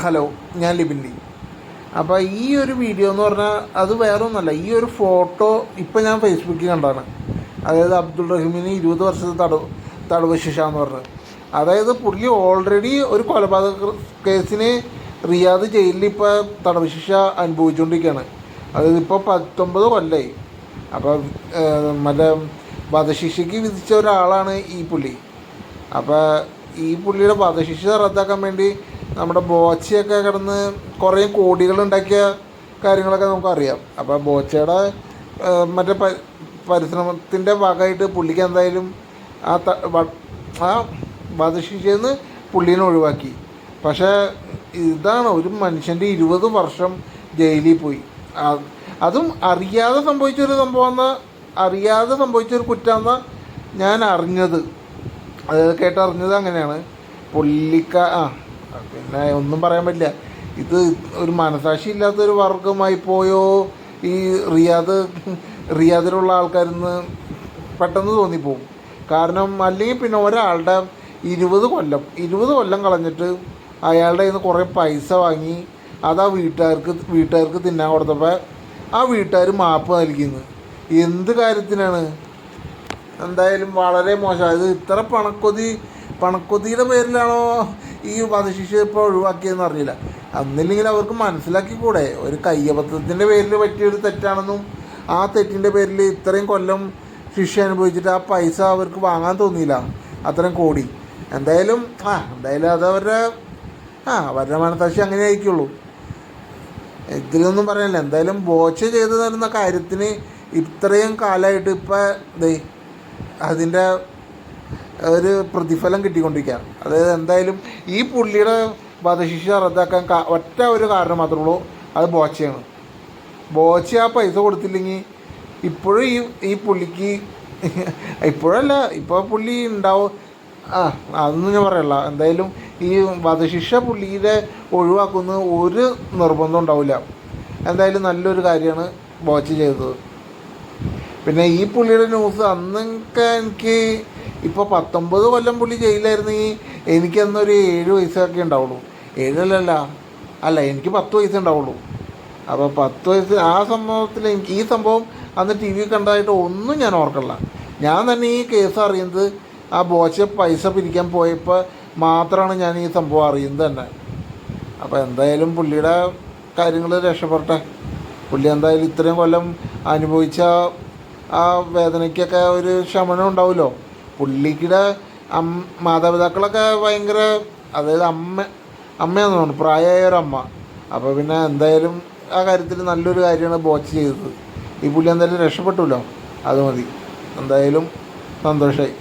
Hello ഞാൻ ലിബിൻ ലി അപ്പോൾ ഈ ഒരു വീഡിയോ എന്ന് പറഞ്ഞാൽ അത് വേറെ ഒന്നുമല്ല ഈ ഒരു ഫോട്ടോ ഇപ്പം ഞാൻ ഫേസ്ബുക്കിൽ കണ്ടാണ്. അതായത് അബ്ദുൾ റഹീമിന് ഇരുപത് വർഷത്തെ തടവ് തടവ് ശിക്ഷ എന്ന് പറഞ്ഞത് അതായത് പുള്ളി ഓൾറെഡി ഒരു കൊലപാതക കേസിന് റിയാദ് ജയിലിൽ ഇപ്പോൾ തടവ് ശിക്ഷ അനുഭവിച്ചുകൊണ്ടിരിക്കുകയാണ്. അതായത് ഇപ്പോൾ പത്തൊമ്പത് കൊല്ലായി. അപ്പോൾ മറ്റേ വധശിക്ഷയ്ക്ക് വിധിച്ച ഒരാളാണ് ഈ പുള്ളി. അപ്പോൾ ഈ പുള്ളിയുടെ വധശിക്ഷ റദ്ദാക്കാൻ വേണ്ടി നമ്മുടെ ബോച്ചയൊക്കെ കിടന്ന് കുറേ കോടികൾ ഉണ്ടാക്കിയ കാര്യങ്ങളൊക്കെ നമുക്കറിയാം. അപ്പോൾ ബോച്ചയുടെ മറ്റേ പ പരിശ്രമത്തിന്റെ ഭാഗമായിട്ട് പുള്ളിക്ക് എന്തായാലും ആ ത ആ വധശിക്ഷയിൽ പുള്ളീനെ ഒഴിവാക്കി. പക്ഷേ ഇതാണ് ഒരു മനുഷ്യന്റെ ഇരുപത് വർഷം ജയിലിൽ പോയി. അതും അറിയാതെ സംഭവിച്ചൊരു സംഭവം അറിയാതെ സംഭവിച്ചൊരു കുറ്റമെന്ന ഞാൻ അറിഞ്ഞത്. അത് കേട്ടറിഞ്ഞത് അങ്ങനെയാണ്. പുള്ളിക്ക ആ പിന്നെ ഒന്നും പറയാൻ പറ്റില്ല. ഇത് ഒരു മനസാക്ഷി ഇല്ലാത്തൊരു വർഗമായി പോയോ? ഈ റിയാദ് റിയാദിലുള്ള ആൾക്കാരിന്ന് പെട്ടെന്ന് തോന്നിപ്പോവും. കാരണം അല്ലെങ്കിൽ പിന്നെ ഒരാളുടെ ഇരുപത് കൊല്ലം ഇരുപത് കൊല്ലം കളഞ്ഞിട്ട് അയാളുടെ കയ്യിൽ നിന്ന് കുറേ പൈസ വാങ്ങി അത് ആ വീട്ടുകാർക്ക് വീട്ടുകാർക്ക് തിന്നാൻ കൊടുത്തപ്പോൾ ആ വീട്ടുകാർ മാപ്പ് നൽകിയെന്ന് എന്ത് കാര്യത്തിനാണ്? എന്തായാലും വളരെ മോശം. അത് ഇത്ര പണക്കൊതി പണക്കൊതിയുടെ പേരിലാണോ ഈ വധശിക്ഷ ഇപ്പോൾ ഒഴിവാക്കിയെന്ന് അറിയില്ല. അന്നില്ലെങ്കിൽ അവർക്ക് മനസ്സിലാക്കി കൂടെ ഒരു കയ്യബദ്ധത്തിന്റെ പേരിൽ പറ്റിയൊരു തെറ്റാണെന്നും ആ തെറ്റിന്റെ പേരിൽ ഇത്രയും കൊല്ലം ശിക്ഷ അനുഭവിച്ചിട്ട് ആ പൈസ അവർക്ക് വാങ്ങാൻ തോന്നിയില്ല. അത്രയും കോടി. എന്തായാലും ആ എന്തായാലും അത് അവരുടെ ആ അവരുടെ മനസാക്ഷി അങ്ങനെ ആയിരിക്കുള്ളൂ. ഇതിലൊന്നും പറയാനില്ല. എന്തായാലും ബോച്ച് ചെയ്തു തരുന്ന കാര്യത്തിന് ഇത്രയും കാലമായിട്ട് ഇപ്പം അതിന്റെ ഒരു പ്രതിഫലം കിട്ടിക്കൊണ്ടിരിക്കുകയാണ്. അതായത് എന്തായാലും ഈ പുള്ളിയുടെ വധശിക്ഷ റദ്ദാക്കാൻ ഒറ്റ ഒരു കാരണം മാത്രമേ ഉള്ളൂ അത് ബോച്ചയാണ്. ബോച്ച ആ പൈസ കൊടുത്തില്ലെങ്കിൽ ഇപ്പോഴും ഈ ഈ പുള്ളിക്ക് ഇപ്പോഴല്ല ഇപ്പോൾ പുള്ളി ഉണ്ടാവും. ആ അതൊന്നും ഞാൻ പറയല്ല. എന്തായാലും ഈ വധശിക്ഷ പുള്ളിയുടെ ഒഴിവാക്കുന്ന ഒരു നിർബന്ധം ഉണ്ടാവില്ല. എന്തായാലും നല്ലൊരു കാര്യമാണ് ബോച്ച ചെയ്തത്. പിന്നെ ഈ പുള്ളിയുടെ ന്യൂസ് അന്നൊക്കെ എനിക്ക് ഇപ്പോൾ പത്തൊമ്പത് കൊല്ലം പുള്ളി ജയിലായിരുന്നെങ്കിൽ എനിക്കന്നൊരു ഏഴ് വയസ്സൊക്കെ ഉണ്ടാവുള്ളൂ. ഏഴല്ലല്ല. അല്ല എനിക്ക് പത്ത് വയസ്സേ ഉണ്ടാവുള്ളൂ. അപ്പോൾ പത്ത് വയസ്സ് ആ സംഭവത്തിൽ എനിക്ക് ഈ സംഭവം അന്ന് ടി വി കണ്ടതായിട്ട് ഒന്നും ഞാൻ ഓർക്കണില്ല. ഞാൻ തന്നെ ഈ കേസ് അറിയുന്നത് ആ ബോച്ച പൈസ പിരിക്കാൻ പോയപ്പോൾ മാത്രമാണ് ഞാൻ ഈ സംഭവം അറിയുന്നത് തന്നെ. അപ്പോൾ എന്തായാലും പുള്ളിയുടെ കാര്യങ്ങൾ രക്ഷപ്പെടട്ടെ. പുള്ളി എന്തായാലും ഇത്രയും കൊല്ലം അനുഭവിച്ച ആ വേദനയ്ക്കൊക്കെ ഒരു ശമനം ഉണ്ടാവുമല്ലോ. പുള്ളിയുടെ അം മാതാപിതാക്കളൊക്കെ ഭയങ്കര അതായത് അമ്മ അമ്മയെന്ന് തോന്നുന്നു പ്രായമായ ഒരു അമ്മ. അപ്പോൾ പിന്നെ എന്തായാലും ആ കാര്യത്തിൽ നല്ലൊരു കാര്യമാണ് ബോച്ച് ചെയ്തത്. ഈ പുള്ളി എന്തായാലും രക്ഷപ്പെട്ടുല്ലോ? അത് മതി. എന്തായാലും സന്തോഷമായി